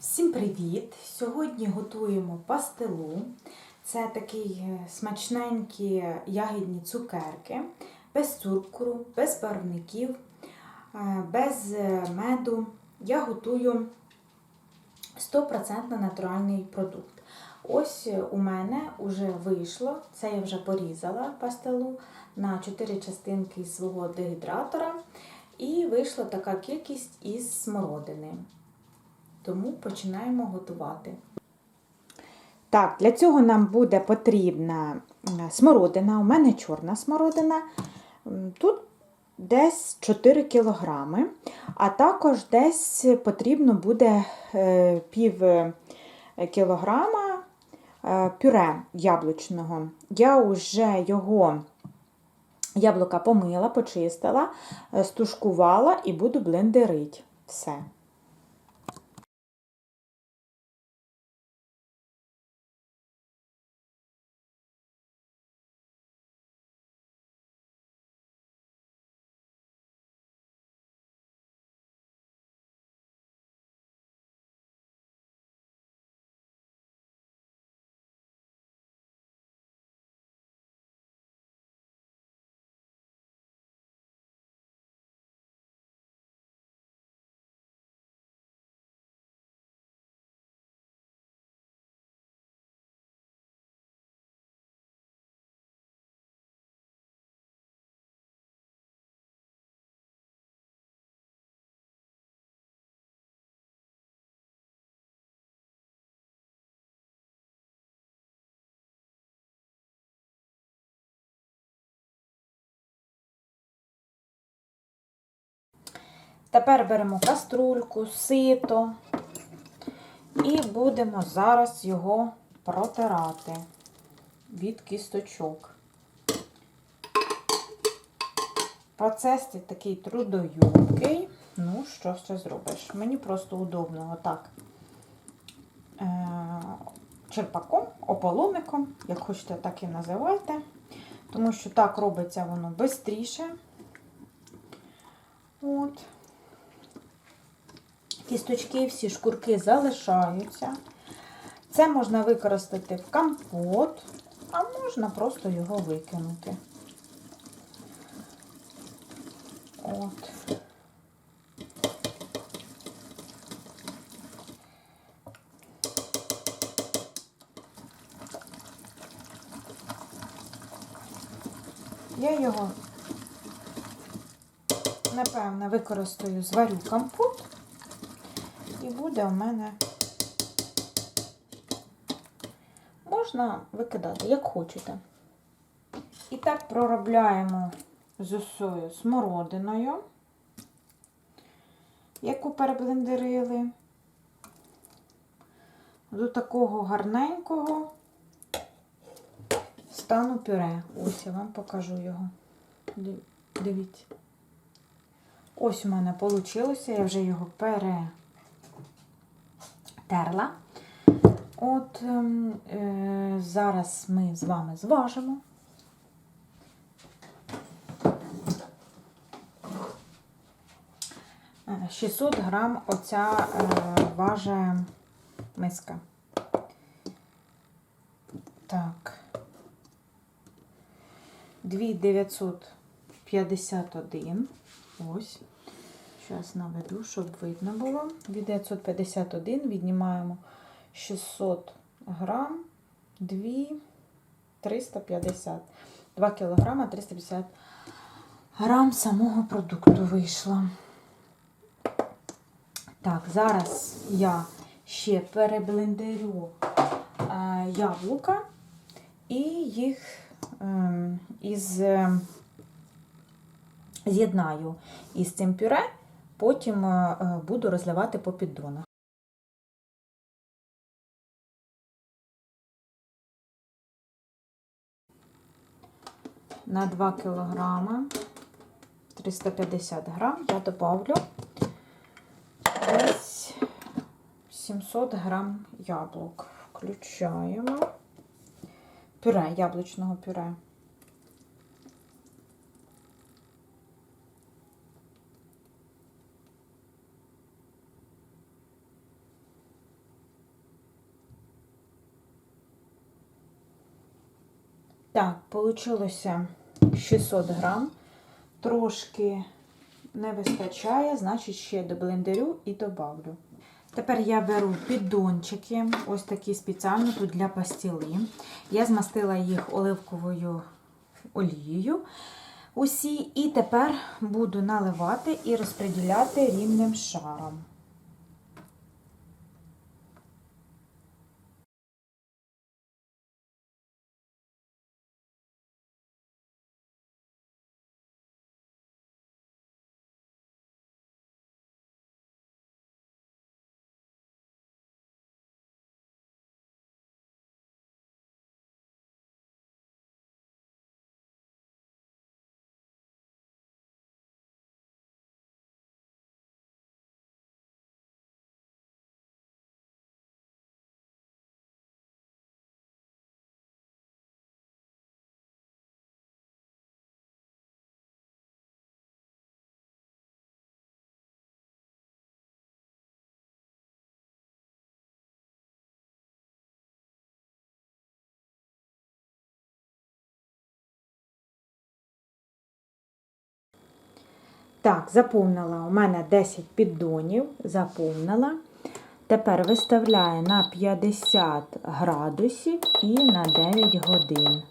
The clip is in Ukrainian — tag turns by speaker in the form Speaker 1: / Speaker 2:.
Speaker 1: Всім привіт! Сьогодні готуємо пастилу. Це такі е, смачненькі ягідні цукерки, без цукру, без барвників, е, без е, меду. Я готую 100% натуральний продукт. Ось у мене вже вийшло, це я вже порізала пастилу на 4 частинки свого дегідратора. І вийшла така кількість із смородини. Тому починаємо готувати. Так, для цього нам буде потрібна смородина. У мене чорна смородина. Тут десь 4 кілограми, а також десь потрібно буде е, пів кілограма е, пюре яблучного. Я вже його яблука помила, почистила, е, стушкувала і буду блендерити. Все. Тепер беремо каструльку, сито і будемо зараз його протирати від кісточок. Процес такий трудоюмкий. Ну, що ще зробиш? Мені просто удобно отак е, черпаком, ополоником, як хочете, так і називайте. Тому що так робиться воно швидше. От. Кісточки, всі шкурки залишаються. Це можна використати в компот, а можна просто його викинути. От. Я його, напевно, використаю, зварю компот. І буде у мене можна викидати, як хочете. І так проробляємо з усою смородиною, яку переблендерили, до такого гарненького стану пюре. Ось я вам покажу його. Дивіться. Ось у мене вийшло, я вже його пере терла. От е, зараз ми з вами зважимо. Е, 600 грам оця е, важа миска. Так. 2951. Ось. Зараз наведу, щоб видно було. Від 951 віднімаємо 600 грам, 2 350. 2 кілограма 350 грам самого продукту вийшло. Так, зараз я ще переблендерю е, яблука і їх е, із е, з'єднаю із цим пюре потім е, буду розливати по піддонах. На 2 кілограми 350 грам я добавлю десь 700 грам яблук. Включаємо пюре, яблучного пюре. Так, вийшло 600 грам. Трошки не вистачає, значить ще доблендерю і добавлю. Тепер я беру піддончики, ось такі спеціально тут для пастіли. Я змастила їх оливковою олією. Усі, і тепер буду наливати і розподіляти рівним шаром. Так, заповнила у мене 10 піддонів, заповнила. Тепер виставляю на 50 градусів і на 9 годин.